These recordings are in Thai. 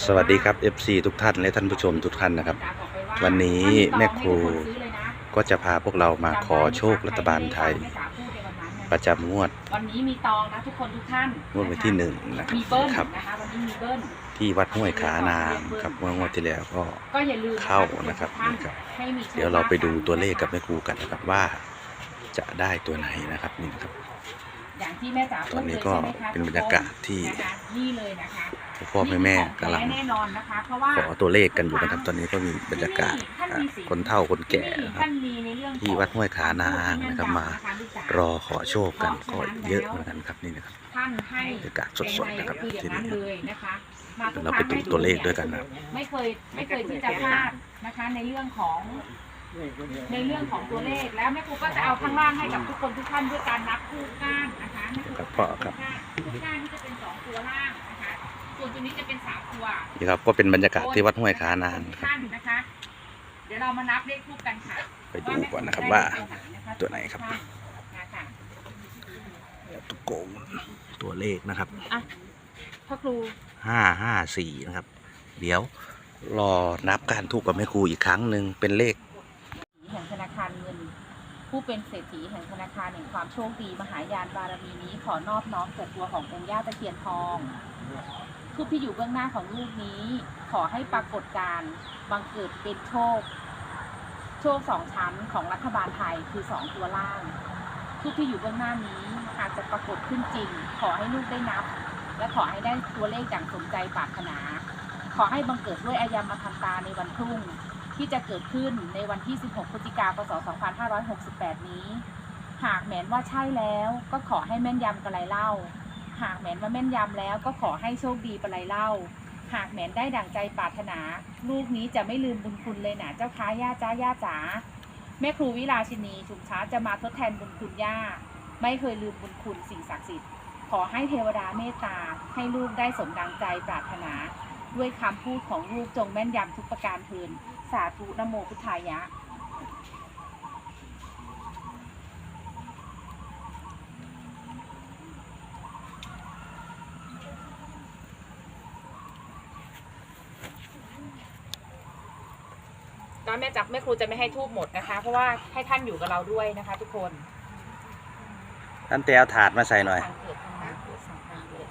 สวัสดีครับ FC ทุกท่านและท่านผู้ชมทุกท่านนะครับ วันนี้แม่ครูก็จะพาพวกเรามาขอโชครัฐบาลไทย ประจำงวดวันนี้มีตองนะทุกคนทุกท่านงวดวันที่หนึ่งนะมีเบิ้ลครับนะคะวันนี้มีเบิ้ลที่วัดห้วยขานางครับเมื่องวดที่แล้วก็ก็อย่าลืมเข้านะครับทุกท่านนี่ครับให้มีโชคเดี๋ยวเราไปดูตัวเลขกับแม่ครูกันนะครับว่า จะได้ตัวไหนนะครับนี่นะครับอย่างที่แม่จ๋าพูดตอนนี้ก็ลยใช่ไหมคะเป็นบรรยากาศที่นะคะนี่เลยนะคะ พ่อแม่แม่กำลังแน่นอนนะคะเพราะว่าขอตัวเลขกันอยู่นะครับ ตอนนี้ก็มีบรรยากาศอะคนเฒ่าคนแก่นะครับท่านมีในเรื่องของที่วัดห้วยขานางนะครับมาลูกจ๋ารอขอโชคกันก็เยอะเหมือนกันครับนี่นะครับท่านให้บรรยากาศสดๆนะครับคืออย่างนั้นเลยนะคะมาทุกเราไปดูตัวเลขด้วยกันนะไม่เคยไม่เคยที่จะพลาดนะคะในเรื่องของในเรื่องของตัวเลขแล้วแม่ครูก็จะเอาข้างล่างให้กับทุกคนทุกท่านด้วยการนับคู่ก้านนะคะแม่ครูครับพ่อครับคู่ก้านที่จะเป็นสองตัวล่างนะคะ ส่วนตัวนี้จะเป็นสามตัวนี่ครับก็เป็นบรรยากาศที่วัดห้วยขานางครับ ท่านนะคะ เดี๋ยวเรามานับเลขคู่กันค่ะไปดูก่อนนะครับว่าตัวไหนครับนะคะตุกโกงตัวเลขนะครับอะพ่อครูห้าห้าสี่นะครับ เดี๋ยวรอนับการทูกกับแม่ครูอีกครั้งหนึ่งเป็นเลข แห่งธนาคารเงิน ผู้เป็นเศรษฐีแห่งธนาคารแห่งความโชคดีมหายานบารมีนี้ขอนอบน้อมแก่ตัวขององค์ย่าตะเคียนทอง ทุกที่อยู่เบื้องหน้าของลูกนี้ ขอให้ปรากฏการบังเกิดเป็นโชค โชคสองชั้นของรัฐบาลไทยคือสองตัวล่างทุกที่อยู่เบื้องหน้านี้หากจะปรากฏขึ้นจริง ขอให้ลูกได้นับ และขอให้ได้ตัวเลขอย่างสมใจปรารถนา ขอให้บังเกิดด้วยอายามาทันตาในวันพรุ่ง ที่จะเกิดขึ้นในวันที่ 16 พฤศจิกายน พศ 2568 นี้ หากแม้นว่าใช่แล้ว ก็ขอให้แม่นยำกระไรเล่า หากแม้นว่าแม่นยำแล้วก็ขอให้โชคดีปะไรเล่า หากแม้นได้ดั่งใจปรารถนา ลูกนี้จะไม่ลืมบุญคุณเลยนะเจ้าค้าย่าจ้าย่าจ๋าแม่ครูวิลาชินีชุมช้าจะมาทดแทนบุญคุณย่า ไม่เคยลืมบุญคุณสิ่งศักดิ์สิทธิ์ขอให้เทวดาเมตตาให้ลูกได้สมดังใจปรารถนา ด้วยคำพูดของลูกจงแม่นยำทุกประการเทินสาธุนโมพุทธายะ อนแม่จับแม่ครูจะไม่ให้ทูบหมดนะคะ เพราะว่าให้ท่านอยู่กับเราด้วยนะคะ ทุกคนท่านเตเอาถาดมาใส่หน่อย ทางเกิดทางน้ำเกิดสังขารเกิด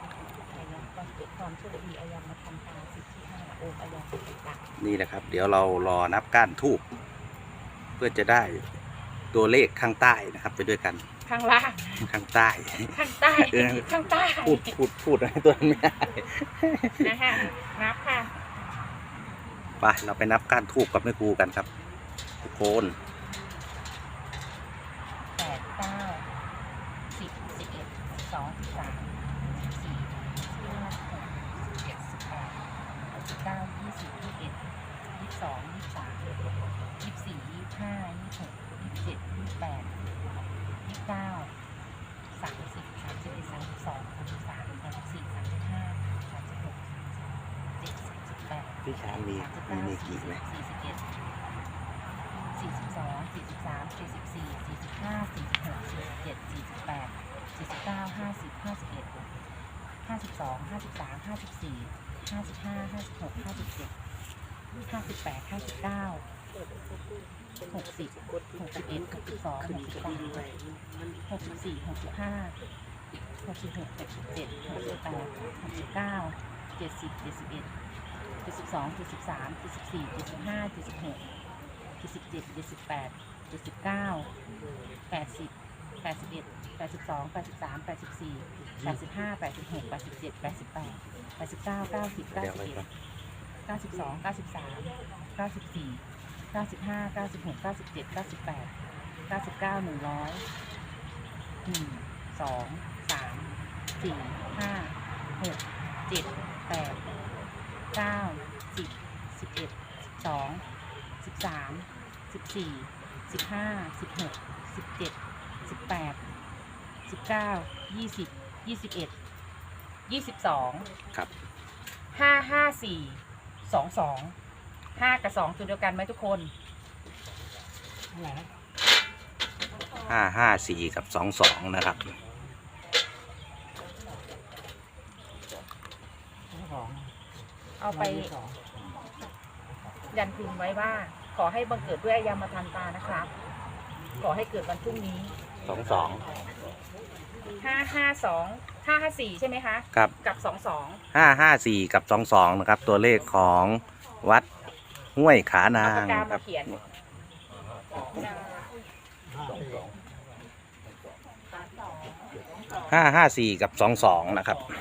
อะไรนะวันเกิดความโชคดีอายังมาทำตาสิทธิห้าโอมอายังสิทธิตักนี่นะครับ เดี๋ยวเรารอนับก้านทูบเพื่อจะได้ตัวเลขข้างใต้นะครับ ไปด้วยกันข้างล่าง ข้างใต้ ข้างใต้ เออ ข้างใต้พูดพูดพูดอะไรตัวนั้นไม่ได้ นะคะนับค่ะ ไปเราไปนับก้านทูบกับแม่ครูกันครับ ทุกคนแปดเก้าสิบสิบเอ็ดสิบสองสิบสามสิบสี่สิบห้าสิบหกสิบเจ็ดสิบแปดสิบเก้ายี่สิบยี่สิบเอ็ดยี่สิบสองยี่สิบสามยี่สิบสี่ยี่สิบห้ายี่สิบหกยี่สิบเจ็ดยี่สิบแปดยี่สิบเก้าสามสิบสามสิบเอ็ดสามสิบสองสามสิบสามสามสิบสี่สามสิบห้าสามสิบหกสามสิบเจ็ดสามสิบแปด พี่ช้างมีมีเก้ามีสี่กี่สิไหมสี่สิบเอ็ดสี่สิบสองสี่สิบสามสี่สิบสี่สี่สิบห้าสี่สิบหกสี่สิบเจ็ดสี่สิบแปดสี่สิบเก้าห้าสิบห้าสิบเอ็ดห้าสิบสองห้าสิบสามห้าสิบสี่ห้าสิบห้าห้าสิบหกห้าสิบเจ็ดห้าสิบแปดห้าสิบเก้าหกสิบหกสิบเอ็ดหกสิบสองหกสิบสามหกสิบสี่หกสิบห้าหกสิบหกหกสิบเจ็ดหกสิบแปดหกสิบเก้าเจ็ดสิบเจ็ดสิบเอ็ด จ็ดสิบสองเจ็ดสิบสามเจ็ดสิบสี่เจ็ดสิบห้าเจ็ดสิบหกเจ็ดสิบเจ็ดเจ็ดสิบแปดเจ็ดสิบเก้าแปดสิบแปดสิบเอ็ดแปดสิบสองแปดสิบสามแปดสิบสี่แปดสิบห้าแปดสิบหกแปดสิบเจ็ดแปดสิบแปดแปดสิบเก้าเก้าสิบเก้าสิบเอ็ดเก้าสิบสองเก้าสิบสามเก้าสิบสี่เก้าสิบห้าเก้าสิบหกเก้าสิบเจ็ดเก้าสิบแปดเก้าสิบเก้าหนึ่งร้อยหนึ่งสองสามสี่ห้าหกเจ็ดแปด เก้าสิบสิบเอ็ดสิบสองสิบสามสิบสี่สิบห้าสิบหกสิบเจ็ดสิบแปดสิบเก้ายี่สิบยี่สิบเอ็ดยี่สิบสองครับห้าห้าสี่สองสองห้ากับสองตัวเดียวกันไหมทุกคนอะไรนะ ห้าห้าสี่กับสองสองนะครับ สอง เอาไป ยันพิมพ์ไว้ว่า ขอให้บังเกิดด้วยยามาทันตานะครับ ขอให้เกิดวันพรุ่งนี้สองสองห้าห้าสองห้าห้าสี่ใช่ไหมคะ ครับกับสองสองห้าห้าสี่กับสองสองนะครับ ตัวเลขของวัดห้วยขานาเอางปากกาคมารับเขียนห้าห้าสี่กับสองสองนะครับห้าห้า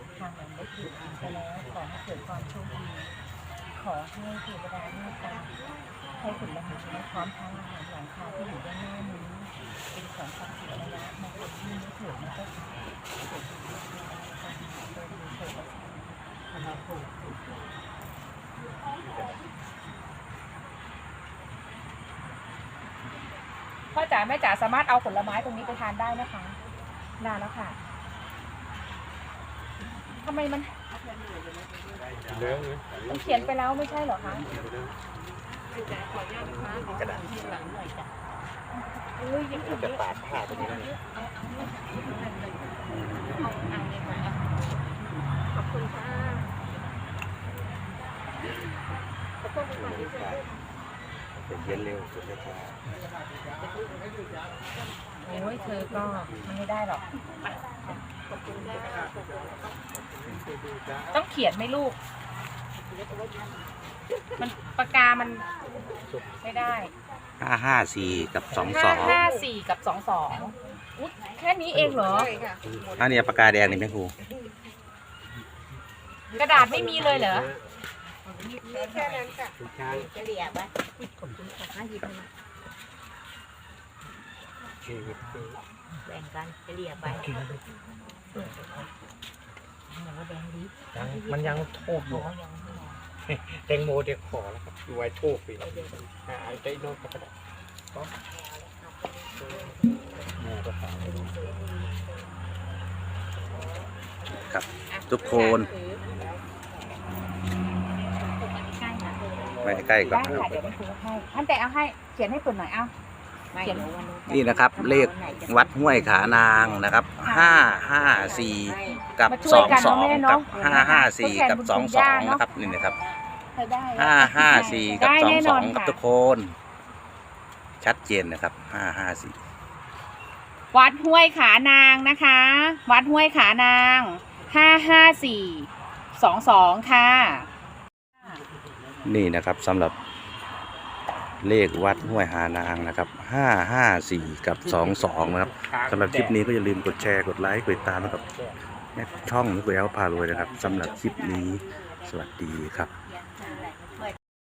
ทางหลังได้ถูกไปแล้วขอให้เกิดความโชคดีขอให้เทวดาเมตตาให้ผลไม้และพร้อมทั้งอาหารหลังคาที่อยู่ด้านหน้านี้เป็นของศักดิ์สิทธิ์ระยะมาเป็นที่ไม่ถูกนะเจ้าค่ะพ่อจ๋าแม่จ๋าสามารถเอาผลไม้ตรงนี้ไปทานได้นะคะนานแล้วค่ะ ทำไมมันมันเขียนไปแล้วไม่ใช่เหรอคะเอ้ยยังถึงจะปาดผ้าตรงนี้ได้ขอบคุณค่ะขอบคุณค่ะจะเขียนเร็วสุดช้าโอ้ยเธอก็มันไม่ได้หรอก ต้องเขียนไหมลูก มันปากกามันไม่ได้ห้าห้าสี่กับสองสห้าองห้าสี่กับสองสองอุ๊ยแค่นี้เองเหรอ อันนี้ปากกาแดงนี่แม่ครูกระดาษไม่มีเลยเหรอแค่นั้นค่ะจะเหลียบอะขอบคุณค่ะห้าหยิบมาแบ่งกันจะเหลียบไปแดงดี ยังมันยังโทษอยู่แตงโมเดี๋ยวขอแล้วครับดูไว้โทษไปแล้วอ่าไอ้ใจโน้ตก็ได้ก็แม่ก็ขอครับ ทุกคนไว้ใกล้ก่อนได้นะครับค่ะเดี๋ยวไปคุยให้ท่านแต่เอาให้ เขียนให้ตุ่นหน่อยเอา ไม่รู้วันนี้นี่นะครับ เลขวัดห้วยขานางนะครับห้าห้าสี่กับมาช่สวยองกันสองเนาะแม่เนาะกับห้าห้าสี่กับสองสองนะครับนี่นะครับเธอได้ห้าห้าสี่กับได้สองแน่สนอองนกับค่ะทุกคน ชัดเจนนะครับห้าห้าสี่วัดห้วยขานางนะคะ วัดห้วยขานางห้าห้าสี่สองสองค่ะ นี่นะครับสำหรับ เลขวัดห้วยหานางนะครับห้าห้าสี่กับสองสองนะครับสำหรับคลิปนี้ก็อย่าลืมกดแชร์กดไลค์กดติดตามนะครับช่องนุกแววพารวยนะครับสำหรับคลิปนี้สวัสดีครับ